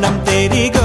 மௌனம் தெரிக